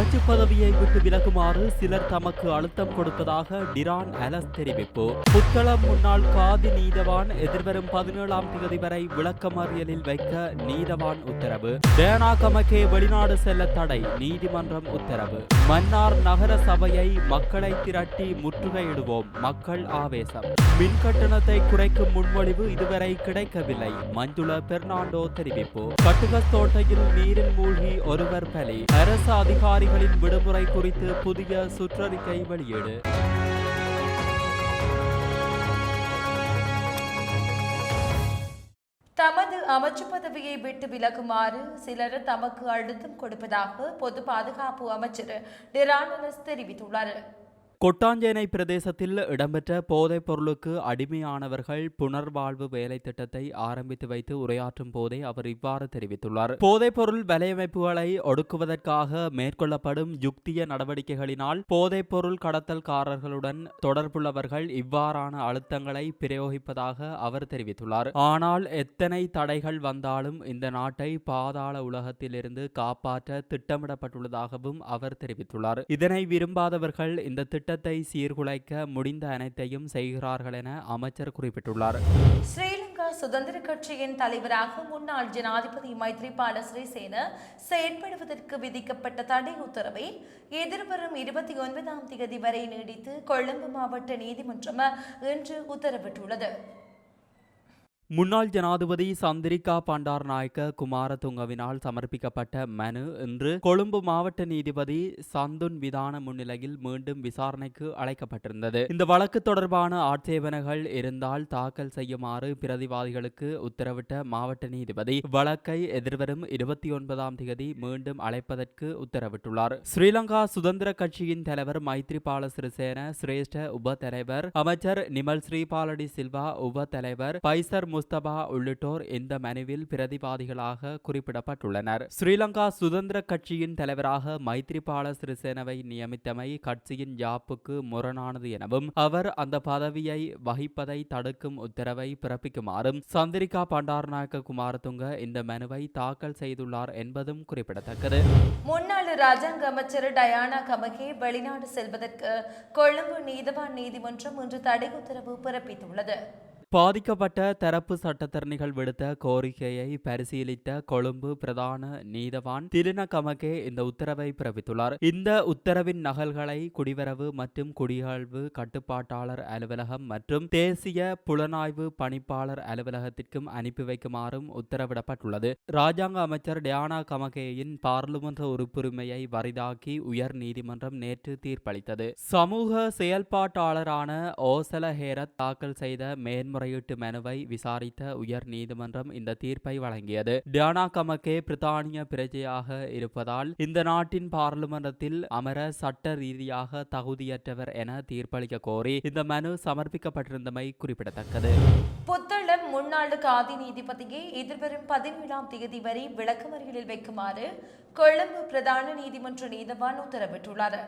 அமைச்சு பதவியை விட்டு விலகுமாறு சிலர் தமக்கு அழுத்தம் கொடுத்ததாக டிரான் அலஸ் தெரிவிப்பு. புத்தளம் முன்னாள் காதி நீதவான் எதிர்வரும் பதினேழாம் தேதி வரை விளக்கமறியலில் வைக்க நீதவான் உத்தரவு. டேனா கமக்கே வெளிநாடு செல்ல தடை நீதிமன்றம் உத்தரவு. மன்னார் நகர சபையை மக்களை திரட்டி முற்றுகையிடுவோம் மக்கள் ஆவேசம். மின்கட்டணத்தை குறைக்கும் முன்மொழிவு இதுவரை கிடைக்கவில்லை மஞ்சுள பெர்னாண்டோ தெரிவிப்பு. கட்டுகஸ் தோட்டையில் நீரில் மூழ்கி ஒருவர் பலி. அரசு அதிகாரி பள்ளிகளின் விடுமுறை குறித்து புதிய சுற்றறிக்கை வெளியீடு. தமது அமைச்சு பதவியை விட்டு விலகுமாறு சிலர் தமக்கு அழுத்தம் கொடுப்பதாக பொது பாதுகாப்பு அமைச்சர் டிரானலஸ் தெரிவித்துள்ளார். கொட்டாஞ்சேனை பிரதேசத்தில் இடம்பெற்ற போதைப் பொருளுக்கு அடிமையானவர்கள் புனர்வாழ்வு வேலை திட்டத்தை ஆரம்பித்து வைத்து உரையாற்றும் போதே அவர் இவ்வாறு தெரிவித்துள்ளார். போதைப் பொருள் வலையமைப்புகளை ஒடுக்குவதற்காக மேற்கொள்ளப்படும் யுக்திய நடவடிக்கைகளினால் போதைப் பொருள் கடத்தல்காரர்களுடன் தொடர்புள்ளவர்கள் இவ்வாறான அழுத்தங்களை பிரயோகிப்பதாக அவர் தெரிவித்துள்ளார். ஆனால் எத்தனை தடைகள் வந்தாலும் இந்த நாட்டை பாதாள உலகத்திலிருந்து காப்பாற்ற திட்டமிடப்பட்டுள்ளதாகவும் அவர் தெரிவித்துள்ளார். இதனை விரும்பாதவர்கள் இந்த திட்ட திட்டத்தை சீர்குலைக்க முடிந்த அனைத்தையும் செய்கிறார்கள் என அமைச்சர் குறிப்பிட்டுள்ளார். ஸ்ரீலங்கா சுதந்திர கட்சியின் தலைவராக முன்னாள் ஜனாதிபதி மைத்ரிபால சிறிசேன செயற்படுவதற்கு விதிக்கப்பட்ட தடை உத்தரவை எதிர்வரும் இருபத்தி ஒன்பதாம் தேதி வரை நீடித்து கொழும்பு மாவட்ட நீதிமன்றம் இன்று உத்தரவிட்டுள்ளது. முன்னாள் ஜனாதிபதி சந்திரிகா பண்டார்நாயக்க குமாரதுங்கவினால் சமர்ப்பிக்கப்பட்ட மனு. இன்று கொழும்பு மாவட்ட நீதிபதி சந்துன் விதான முன்னிலையில் மீண்டும் விசாரணைக்கு அழைக்கப்பட்டிருந்தது. இந்த வழக்கு தொடர்பான ஆட்சேபனைகள் இருந்தால் தாக்கல் செய்யுமாறு பிரதிவாதிகளுக்கு உத்தரவிட்ட மாவட்ட நீதிபதி வழக்கை எதிர்வரும் இருபத்தி ஒன்பதாம் தேதி மீண்டும் அழைப்பதற்கு உத்தரவிட்டுள்ளார். ஸ்ரீலங்கா சுதந்திர கட்சியின் தலைவர் மைத்ரிபால சிறிசேன சிரேஷ்ட உப தலைவர் அமைச்சர் நிமல் ஸ்ரீபாலடி சில்வா உப தலைவர் பைசர் முஸ்தபா உள்ளிட்டோர் இந்த மனுவில் பிரதிவாதிகளாக குறிப்பிடப்பட்டுள்ளனர். ஸ்ரீலங்கா சுதந்திர கட்சியின் தலைவராக மைத்ரிபால சிறிசேனவை நியமித்தமை கட்சியின் யாப்புக்கு முரணானது எனவும் அவர் அந்த பதவியை வகிப்பதை தடுக்கும் உத்தரவை பிறப்பிக்குமாறும் சந்திரிகா பண்டாரநாயக்க குமாரதுங்க இந்த மனுவை தாக்கல் செய்துள்ளார் என்பதும் குறிப்பிடத்தக்கது. முன்னாள் ராஜாங்க அமைச்சர் டயானா கமகே வெளிநாடு செல்வதற்கு கொழும்பு நீதவான் நீதிமன்றம் இன்று தடை உத்தரவு பிறப்பித்துள்ளது. பாதிக்கப்பட்ட தரப்பு சட்டத்தரணிகள் விடுத்த கோரிக்கையை பரிசீலித்த கொழும்பு பிரதான நீதவான் திருன கமகே இந்த உத்தரவை பிறப்பித்துள்ளார். இந்த உத்தரவின் நகல்களை குடிவரவு மற்றும் குடியாழ்வு கட்டுப்பாட்டாளர் அலுவலகம் மற்றும் தேசிய புலனாய்வு பணிப்பாளர் அலுவலகத்திற்கும் அனுப்பி வைக்குமாறும் உத்தரவிடப்பட்டுள்ளது. ராஜாங்க அமைச்சர் டயானா கமகேயின் பாராளுமன்ற உறுப்புரிமையை வரிதாக்கி உயர் நீதிமன்றம் நேற்று தீர்ப்பளித்தது. சமூக செயல்பாட்டாளரான ஓசல ஹேரத் தாக்கல் செய்த மேன்முறை மேன்முறையீட்டு மனுவை விசாரித்த உயர் நீதிமன்றம் இந்த தீர்ப்பை வழங்கியது. டியானா கமக்கே பிரித்தானிய பிரஜையாக இருப்பதால் இந்த நாட்டின் பாராளுமன்றத்தில் அமர சட்ட ரீதியாக தகுதியற்றவர் என தீர்ப்பளிக்க கோரி இந்த மனு சமர்ப்பிக்கப்பட்டிருந்தமை குறிப்பிடத்தக்கது. புத்தளம் முன்னாள் காதி நீதிபதியை எதிர்வரும் பதினேழாம் தேதி வரை விளக்கமறியலில் வைக்குமாறு கொழும்பு பிரதான நீதிமன்ற நீதவான் உத்தரவிட்டுள்ளார்.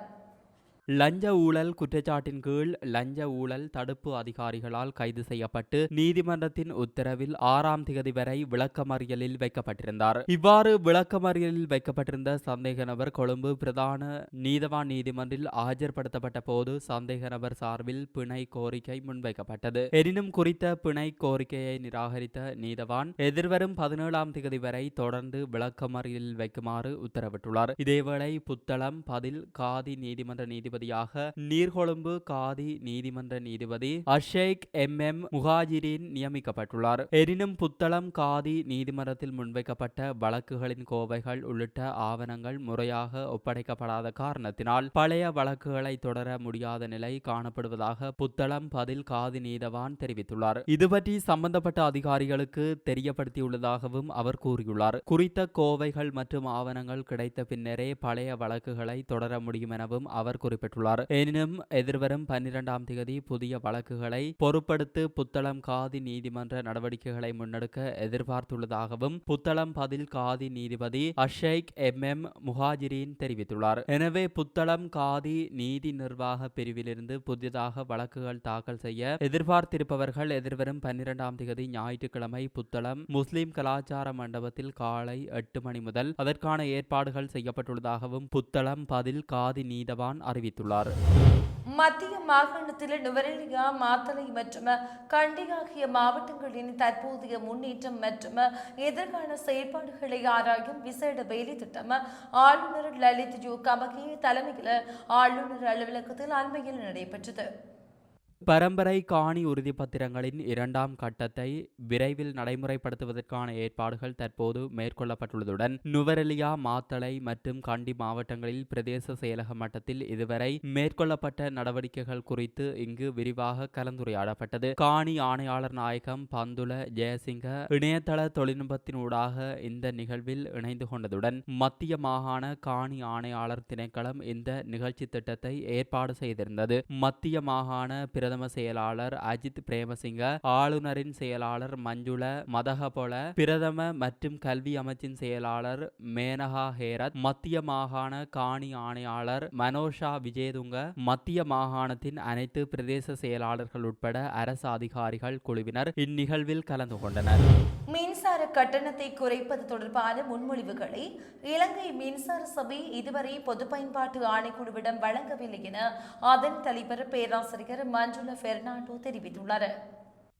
லஞ்ச ஊழல் குற்றச்சாட்டின் கீழ் லஞ்ச ஊழல் தடுப்பு அதிகாரிகளால் கைது செய்யப்பட்டு நீதிமன்றத்தின் உத்தரவில் ஆறாம் திகதி வரை விளக்கமறியலில் வைக்கப்பட்டிருந்தார். இவ்வாறு விளக்கமறியலில் வைக்கப்பட்டிருந்த சந்தேக நபர் கொழும்பு பிரதான நீதவான் நீதிமன்றில் ஆஜர்படுத்தப்பட்ட போது சந்தேக நபர் சார்பில் பிணை கோரிக்கை முன்வைக்கப்பட்டது. எனினும் குறித்த பிணை கோரிக்கையை நிராகரித்த நீதவான் எதிர்வரும் பதினேழாம் திகதி வரை தொடர்ந்து விளக்கமறியலில் வைக்குமாறு உத்தரவிட்டுள்ளார். இதேவேளை புத்தளம் பதில் காதி நீதிமன்ற நீதிபதி நீதிபதியாக நீர்கொழும்பு காதி நீதிமன்ற நீதிபதி அஷேக் எம் எம் முகாஜிரின் நியமிக்கப்பட்டுள்ளார். எனினும் புத்தளம் காதி நீதிமன்றத்தில் முன்வைக்கப்பட்ட வழக்குகளின் கோவைகள் உள்ளிட்ட ஆவணங்கள் முறையாக ஒப்படைக்கப்படாத காரணத்தினால் பழைய வழக்குகளை தொடர முடியாத நிலை காணப்படுவதாக புத்தளம் பதில் காதி நீதவான் தெரிவித்துள்ளார். இதுபற்றி சம்பந்தப்பட்ட அதிகாரிகளுக்கு தெரியப்படுத்தியுள்ளதாகவும் அவர் கூறியுள்ளார். குறித்த கோவைகள் மற்றும் ஆவணங்கள் கிடைத்த பின்னரே பழைய வழக்குகளை தொடர முடியும் எனவும் அவர் குறிப்பிட்டார் பெற்றுள்ளார். எனினும் எதிர்வரும் பன்னிரண்டாம் தேதி புதிய வழக்குகளை பொறுப்படுத்து புத்தளம் காதி நீதிமன்ற நடவடிக்கைகளை முன்னெடுக்க எதிர்பார்த்துள்ளதாகவும் புத்தளம் பதில் காதி நீதிபதி அஷேக் எம். எம். முஹாஜிரின் தெரிவித்துள்ளார். எனவே புத்தளம் காதி நீதி நிர்வாக பிரிவிலிருந்து புதிதாக வழக்குகள் தாக்கல் செய்ய எதிர்பார்த்திருப்பவர்கள் எதிர்வரும் பன்னிரண்டாம் தேதி ஞாயிற்றுக்கிழமை புத்தளம் முஸ்லிம் கலாச்சார மண்டபத்தில் காலை எட்டு மணி முதல் அதற்கான ஏற்பாடுகள் செய்யப்பட்டுள்ளதாகவும் புத்தளம் பதில் காதி நீதவான் அறிவித்தார் தெரிவித்துள்ளார். மத்திய மாகாணத்தில் நுவரெலியா மாத்தளை மற்றும் கண்டி ஆகிய மாவட்டங்களின் தற்போதைய முன்னேற்றம் மற்றும் எதிர்கால செயற்பாடுகளை ஆராயும் விசேட வேலை திட்டம் ஆளுநர் லலித் ஜோ கமகே தலைமையில் ஆளுநர் அலுவலகத்தில் அண்மையில் நடைபெற்றது. பரம்பரை காணி உறுதிப்பத்திரங்களின் இரண்டாம் கட்டத்தை விரைவில் நடைமுறைப்படுத்துவதற்கான ஏற்பாடுகள் தற்போது மேற்கொள்ளப்பட்டுள்ளதுடன் நுவரெலியா மாத்தளை மற்றும் கண்டி மாவட்டங்களில் பிரதேச செயலக மட்டத்தில் இதுவரை மேற்கொள்ளப்பட்ட நடவடிக்கைகள் குறித்து இங்கு விரிவாக கலந்துரையாடப்பட்டது. காணி ஆணையாளர் நாயகம் பந்துல ஜெயசிங்க இணையதள தொழில்நுட்பத்தினூடாக இந்த நிகழ்வில் இணைந்து கொண்டதுடன் மத்திய மாகாண காணி ஆணையாளர் திணைக்களம் இந்த நிகழ்ச்சி திட்டத்தை ஏற்பாடு செய்திருந்தது. மத்திய மாகாண பிரதம செயலாளர் அஜித் பிரேமசிங்க ஆளுநரின் செயலாளர் மஞ்சுள மதகபொல பிரதம மற்றும் கல்வி அமைச்சின் செயலாளர் மேனகா ஹேரத் மத்திய மாகாண காணி ஆணையாளர் மனோஷா விஜேதுங்க மத்திய மாகாணத்தின் அனைத்து பிரதேச செயலாளர்கள் உட்பட அரசு அதிகாரிகள் குழுவினர் இந்நிகழ்வில் கலந்து கொண்டனர். மின்சார கட்டணத்தை குறைப்பது தொடர்பான முன்மொழிவுகளை இலங்கை மின்சார சபை இதுவரை பொது பயன்பாட்டு ஆணைக்குழுவிடம் வழங்கவில்லை என அதன் தலைவர் பேராசிரியர் மஞ்சுள ஃபெர்னாண்டோ தெரிவித்துள்ளார்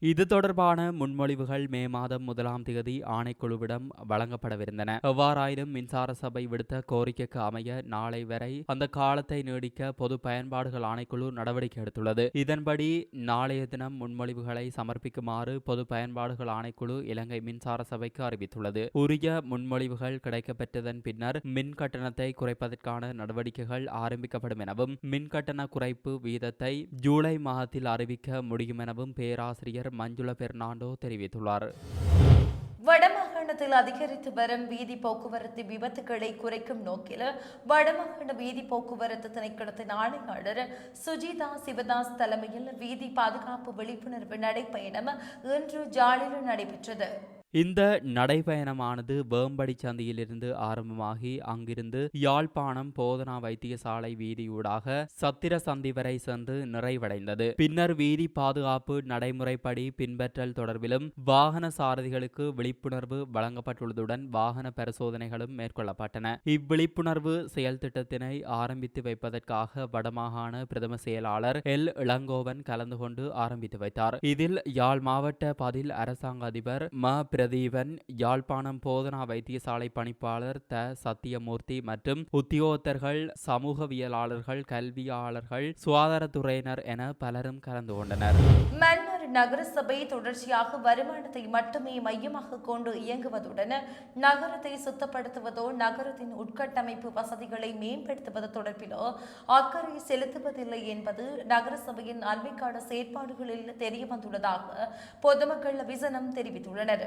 இது தொடர்பான முன்மொழிவுகள் மே மாதம் முதலாம் தேதி ஆணைக்குழுவிடம் வழங்கப்படவிருந்தன. எவ்வாறாயினும் மின்சார சபை விடுத்த கோரிக்கைக்கு அமைய நாளை வரை அந்த காலத்தை நீடிக்க பொது பயன்பாடுகள் ஆணைக்குழு நடவடிக்கை எடுத்துள்ளது. இதன்படி நாளைய தினம் முன்மொழிவுகளை சமர்ப்பிக்குமாறு பொது பயன்பாடுகள் ஆணைக்குழு இலங்கை மின்சார சபைக்கு அறிவித்துள்ளது. உரிய முன்மொழிவுகள் கிடைக்கப்பெற்றதன் பின்னர் மின் கட்டணத்தை குறைப்பதற்கான நடவடிக்கைகள் ஆரம்பிக்கப்படும் எனவும் மின் கட்டண குறைப்பு வீதத்தை ஜூலை மாதத்தில் அறிவிக்க முடியும் எனவும் பேராசிரியர் மஞ்சுள பெர்னாண்டோ தெரிவித்துள்ளார். வடமாகாணத்தில் அதிகரித்து வரும் வீதி போக்குவரத்து விபத்துகளை குறைக்கும் நோக்கில் வடமாகாண வீதி போக்குவரத்து திணைக்களத்தின் ஆணையாளர் சுஜிதா சிவதாஸ் தலைமையில் வீதி பாதுகாப்பு விழிப்புணர்வு நடைப்பயணம் இன்று ஜாலியில் நடைபெற்றது. இந்த நடைபயணமானது வேம்படி சந்தியிலிருந்து ஆரம்பமாகி அங்கிருந்து யாழ்ப்பாணம் போதனா வைத்தியசாலை வீதியூடாக சத்திர சந்தி வரை சென்று நிறைவடைந்தது. பின்னர் வீதி பாதுகாப்பு நடைமுறைப்படி பின்பற்றல் தொடர்பிலும் வாகன சாரதிகளுக்கு விழிப்புணர்வு வழங்கப்பட்டுள்ளதுடன் வாகன பரிசோதனைகளும் மேற்கொள்ளப்பட்டன. இவ்விழிப்புணர்வு செயல் திட்டத்தினை ஆரம்பித்து வைப்பதற்காக வடமாகாண பிரதம செயலாளர் எல். இளங்கோவன் கலந்து கொண்டு ஆரம்பித்து வைத்தார். இதில் யாழ் மாவட்ட பதில் அரசாங்க அதிபர் ம. பிரதீபன் யாழ்ப்பாணம் போதனா வைத்தியசாலை பணிப்பாளர் த. சத்தியமூர்த்தி மற்றும் உத்தியோகத்தர்கள் சமூகவியலாளர்கள் கல்வியாளர்கள் சுகாதாரத்துறையினர் என பலரும் கலந்து கொண்டனர். மன்னார் நகரசபை தொடர்ச்சியாக வருமானத்தை மட்டுமே மையமாக கொண்டு இயங்குவதுடன் நகரத்தை சுத்தப்படுத்துவதோ நகரத்தின் உட்கட்டமைப்பு வசதிகளை மேம்படுத்துவது தொடர்பிலோ அக்கறை செலுத்துவதில்லை என்பது நகரசபையின் அண்மைக்கான செயற்பாடுகளில் தெரியவந்துள்ளதாக பொதுமக்கள் விசனம் தெரிவித்துள்ளனர்.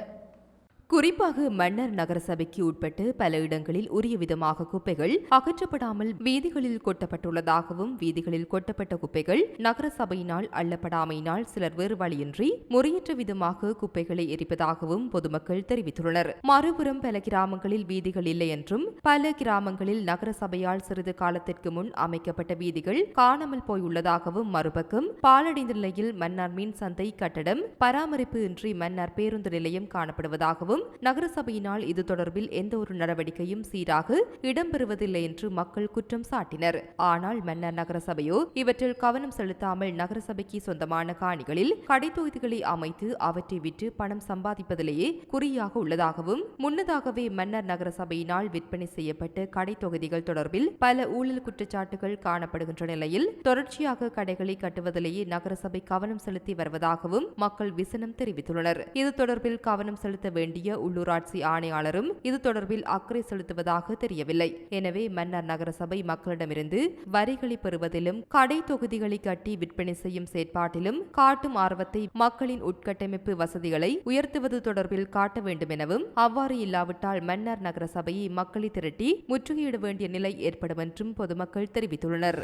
குறிப்பாக மன்னர் நகரசபைக்கு உட்பட்டு பல இடங்களில் உரிய விதமாக குப்பைகள் அகற்றப்படாமல் வீதிகளில் கொட்டப்பட்டுள்ளதாகவும் வீதிகளில் கொட்டப்பட்ட குப்பைகள் நகரசபையினால் அள்ளப்படாமையினால் சிலர் வேறு வழியின்றி முறையற்ற விதமாக குப்பைகளை எரிப்பதாகவும் பொதுமக்கள் தெரிவித்துள்ளனர். மறுபுறம் பல கிராமங்களில் வீதிகள் இல்லை என்றும் பல கிராமங்களில் நகரசபையால் சிறிது காலத்திற்கு முன் அமைக்கப்பட்ட வீதிகள் காணாமல் போயுள்ளதாகவும் மறுபக்கம் பாலடைந்த நிலையில் மன்னார் மீன் சந்தை கட்டடம் பராமரிப்பு இன்றி மன்னார் பேருந்து நிலையம் காணப்படுவதாகவும் நகரசபையினால் இது தொடர்பில் எந்த ஒரு நடவடிக்கையும் சீராக இடம்பெறுவதில்லை என்று மக்கள் குற்றம் சாட்டினர். ஆனால் மன்னர் நகரசபையோ இவற்றில் கவனம் செலுத்தாமல் நகரசபைக்கு சொந்தமான காணிகளில் கடைத்தொகுதிகளை அமைத்து அவற்றை விற்று பணம் சம்பாதிப்பதிலேயே குறியாக உள்ளதாகவும் முன்னதாகவே மன்னர் நகரசபையினால் விற்பனை செய்யப்பட்ட கடை தொகுதிகள் தொடர்பில் பல ஊழல் குற்றச்சாட்டுகள் காணப்படுகின்ற நிலையில் தொடர்ச்சியாக கடைகளை கட்டுவதிலேயே நகரசபை கவனம் செலுத்தி வருவதாகவும் மக்கள் விசனம் தெரிவித்துள்ளனர். இது தொடர்பில் கவனம் செலுத்த வேண்டிய உள்ளூராட்சி ஆணையாளரும் இது தொடர்பில் அக்கறை செலுத்துவதாக தெரியவில்லை. எனவே மன்னர் நகரசபை மக்களிடமிருந்து வரிகளை பெறுவதிலும் கடை தொகுதிகளை கட்டி விற்பனை செய்யும் செயற்பாட்டிலும் காட்டும் ஆர்வத்தை மக்களின் உட்கட்டமைப்பு வசதிகளை உயர்த்துவது தொடர்பில் காட்ட வேண்டும் எனவும் அவ்வாறு இல்லாவிட்டால் மன்னர் நகரசபையை மக்களை திரட்டி முற்றுகையிட வேண்டிய நிலை ஏற்படும் என்றும் பொதுமக்கள் தெரிவித்துள்ளனர்.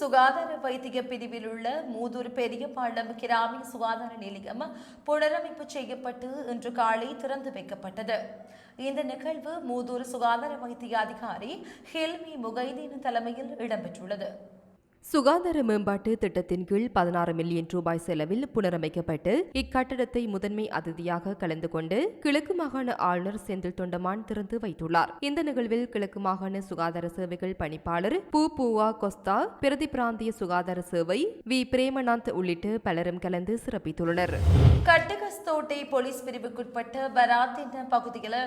சுகாதார வைத்திய பிரிவில் உள்ள மூதூர் பெரியபாளம் கிராமிய சுகாதார நிலையம் புனரமைப்பு செய்யப்பட்டு இன்று காலை திறந்து வைக்கப்பட்டது. இந்த நிகழ்வு மூதூர் சுகாதார வைத்திய அதிகாரி ஹில்மி முகைதீன் தலைமையில் இடம்பெற்றுள்ளது. சுகாதார மேம்பாட்டு திட்டத்தின் கீழ் பதினாறு மில்லியன் ரூபாய் செலவில் புனரமைக்கப்பட்டு இக்கட்டடத்தை முதன்மை அதிதியாக கலந்து கொண்டு கிழக்கு மாகாண ஆளுநர் செந்தில் தொண்டமான் திறந்து வைத்துள்ளார். இந்த நிகழ்வில் கிழக்கு மாகாண சுகாதார சேவைகள் பணிப்பாளர் பூ பூவா கொஸ்தா பிரதி பிராந்திய சுகாதார சேவை வி பிரேமநாத் உள்ளிட்ட பலரும் கலந்து சிறப்பித்துள்ளனர். கட்டகஸ்தோட்டை போலீஸ் பிரிவுக்குட்பட்ட பராத்தின பகுதியில்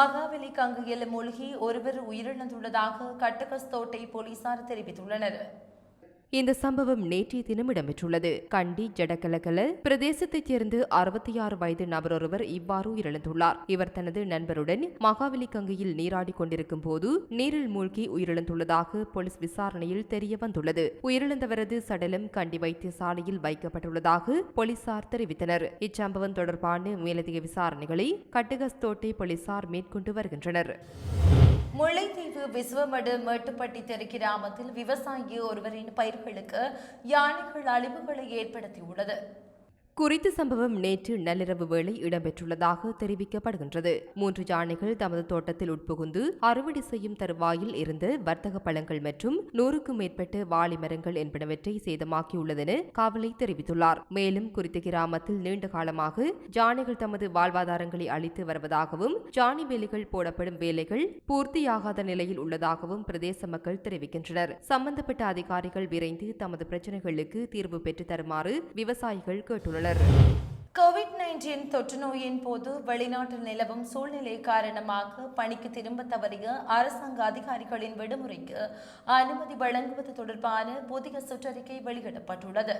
மகாவலி கங்கையில் மூழ்கி ஒருவர் உயிரிழந்துள்ளதாக கட்டகஸ்தோட்டை போலீசார் தெரிவித்துள்ளனர். இந்த சம்பவம் நேற்றைய தினம் இடம்பெற்றுள்ளது. கண்டி ஜடகலகல பிரதேசத்தைச் சேர்ந்து அறுபத்தி ஆறு வயது நபர் ஒருவர் இவ்வாறு உயிரிழந்துள்ளார். இவர் தனது நண்பருடன் மகாவலி கங்கையில் நீராடிக் கொண்டிருக்கும் போது நீரில் மூழ்கி உயிரிழந்துள்ளதாக போலீஸ் விசாரணையில் தெரிய வந்துள்ளது. உயிரிழந்தவரது சடலம் கண்டி வைத்தியசாலையில் வைக்கப்பட்டுள்ளதாக போலீசார் தெரிவித்தனர். இச்சம்பவம் தொடர்பான மேலதிக விசாரணைகளை கட்டுகஸ்தோட்டை போலீசார் மேற்கொண்டு வருகின்றனர். முளை விசுவமடு மேட்டுப்பட்டி தெரு கிராமத்தில் விவசாயி ஒருவரின் பயிர்களுக்கு யானைகள் அழிவுகளை ஏற்படுத்தியுள்ளது. குறித்த சம்பவம் நேற்று நள்ளிரவு வேளை இடம்பெற்றுள்ளதாக தெரிவிக்கப்படுகின்றது. மூன்று யானைகள் தமது தோட்டத்தில் உட்புகுந்து அறுவடை செய்யும் தருவாயில் இருந்த வர்த்தக பழங்கள் மற்றும் நூறுக்கும் மேற்பட்ட வாழை மரங்கள் என்பனவற்றை சேதமாக்கியுள்ளதென காவலை தெரிவித்துள்ளார். மேலும் குறித்த கிராமத்தில் நீண்ட காலமாக யானைகள் தமது வாழ்வாதாரங்களை அளித்து வருவதாகவும் ஜானி வேலைகள் போடப்படும் வேலைகள் பூர்த்தியாகாத நிலையில் உள்ளதாகவும் பிரதேச மக்கள் தெரிவிக்கின்றனர். சம்பந்தப்பட்ட அதிகாரிகள் விரைந்து தமது பிரச்சினைகளுக்கு தீர்வு பெற்று தருமாறு விவசாயிகள் கேட்டுள்ளனர். கோவிட் நைன்டீன் தொற்று நோயின் போது வெளிநாட்டில் நிலவும் சூழ்நிலை காரணமாக பணிக்கு திரும்ப தவறிய அரசாங்க அதிகாரிகளின் விடுமுறைக்கு அனுமதி வழங்குவது தொடர்பான புதிய சுற்றறிக்கை வெளியிடப்பட்டுள்ளது.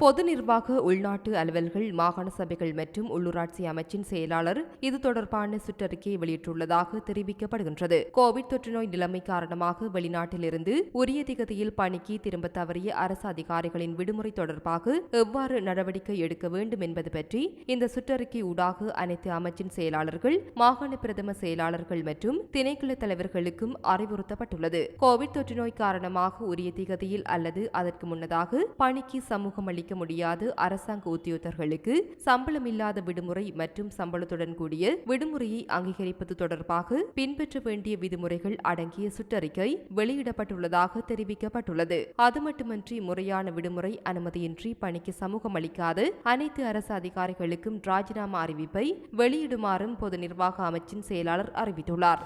பொது நிர்வாக உள்நாட்டு அலுவல்கள் மாகாண சபைகள் மற்றும் உள்ளூராட்சி அமைச்சின் செயலாளர் இது தொடர்பான சுற்றறிக்கையை வெளியிட்டுள்ளதாக தெரிவிக்கப்படுகின்றது. கோவிட் தொற்றுநோய் நிலைமை காரணமாக வெளிநாட்டிலிருந்து உரிய திகதியில் பணிக்கு திரும்ப தவறிய அரசு அதிகாரிகளின் விடுமுறை தொடர்பாக எவ்வாறு நடவடிக்கை எடுக்க வேண்டும் என்பது பற்றி இந்த சுற்றறிக்கை ஊடாக அனைத்து அமைச்சின் செயலாளர்கள் மாகாண பிரதம செயலாளர்கள் மற்றும் திணைக்குழு தலைவர்களுக்கும் அறிவுறுத்தப்பட்டுள்ளது. கோவிட் தொற்றுநோய் காரணமாக உரிய திகதியில் அல்லது அதற்கு முன்னதாக பணிக்கு சமூகம் அளிக்க முடியாத. அரசாங்க உத்தியோகர்களுக்கு சம்பளமில்லாத விடுமுறை மற்றும் சம்பளத்துடன் கூடிய விடுமுறையை அங்கீகரிப்பது தொடர்பாக பின்பற்ற வேண்டிய விதிமுறைகள் அடங்கிய சுற்றறிக்கை வெளியிடப்பட்டுள்ளதாக தெரிவிக்கப்பட்டுள்ளது. அது மட்டுமன்றி முறையான விடுமுறை அனுமதியின்றி பணிக்கு சமூகம் அளிக்காத அனைத்து அரசு அதிகாரிகளுக்கும் ராஜினாமா அறிவிப்பை வெளியிடுமாறும் பொது நிர்வாக அமைச்சின் செயலாளர் அறிவித்துள்ளார்.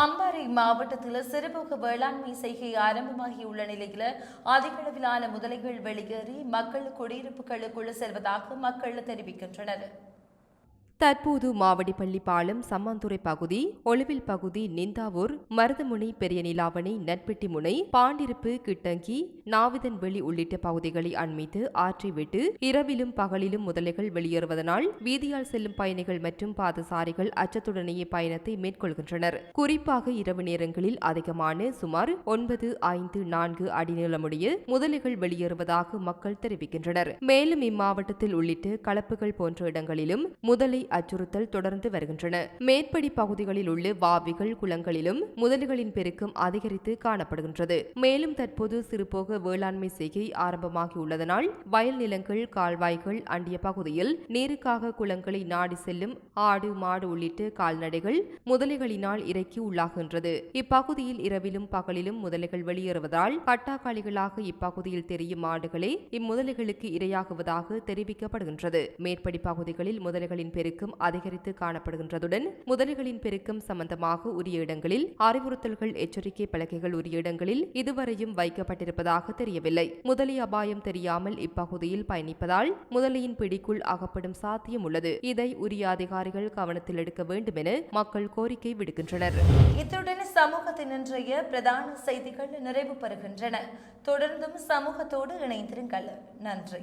அம்பாறை மாவட்டத்தில் சிறுபோக வேளாண்மை செய்கை ஆரம்பமாகியுள்ள நிலையில் அதிக அளவிலான முதலைகள் வெளியேறி மக்கள் குடியிருப்புகளுக்குள் செல்வதாக மக்கள் தெரிவிக்கின்றனர். தற்போது மாவடிப்பள்ளி பாலம் சம்மாந்துறை பகுதி ஒளிவில் பகுதி நிந்தாவூர் மருதமுனை பெரிய நிலாவணை நட்பெட்டி முனை பாண்டிருப்பு கிட்டங்கி நாவிதன்வெளி உள்ளிட்ட பகுதிகளை அண்மித்து ஆற்றிவிட்டு இரவிலும் பகலிலும் முதலைகள் வெளியேறுவதனால் வீதியால் செல்லும் பயணிகள் மற்றும் பாதசாரிகள் அச்சத்துடனேயே பயணத்தை மேற்கொள்கின்றனர். குறிப்பாக இரவு நேரங்களில் அதிகமான சுமார் ஒன்பது ஐந்து நான்கு அடி நீளமுடைய முதலைகள் வெளியேறுவதாக மக்கள் தெரிவிக்கின்றனர். மேலும் இம்மாவட்டத்தில் உள்ளிட்ட களப்புகள் போன்ற இடங்களிலும் முதலை அச்சுறுத்தல் தொடர்ந்து வருகின்றன. மேற்படி பகுதிகளில் உள்ள வாவிகள் குளங்களிலும் முதல்களின் பெருக்கம் அதிகரித்து காணப்படுகின்றது. மேலும் தற்போது சிறுபோக வேளாண்மை செய்கை ஆரம்பமாகியுள்ளதனால் வயல் நிலங்கள் கால்வாய்கள் அண்டிய பகுதியில் நீருக்காக குளங்களை நாடி செல்லும் ஆடு மாடு உள்ளிட்ட கால்நடைகள் முதலைகளினால் இறக்கி உள்ளாகின்றது. இப்பகுதியில் இரவிலும் பகலிலும் முதலைகள் வெளியேறுவதால் பட்டாக்காளிகளாக இப்பகுதியில் தெரியும் மாடுகளே இம்முதலைகளுக்கு இரையாகுவதாக தெரிவிக்கப்படுகின்றது. மேற்படி பகுதிகளில் முதலைகளின் பெருக்கம் அதிகரித்து காணப்படுகின்றதுடன் முதலிகளின் பெருக்கம் சம்பந்தமாக உரிய இடங்களில் அறிவுறுத்தல்கள் எச்சரிக்கை பலகைகள் உரிய இடங்களில் இதுவரையும் வைக்கப்பட்டிருப்பதாக தெரியவில்லை. முதலி அபாயம் தெரியாமல் இப்பகுதியில் பயணிப்பதால் முதலியின் பிடிக்குள் அகப்படும் சாத்தியம் உள்ளது. இதை உரிய அதிகாரிகள் கவனத்தில் எடுக்க வேண்டும் என மக்கள் கோரிக்கை விடுக்கின்றனர். இத்துடன் சமூகத்தின் இன்றைய பிரதான செய்திகள் நிறைவு பெறுகின்றன. தொடர்ந்தும் சமூகத்தோடு இணைந்திருங்கள். நன்றி.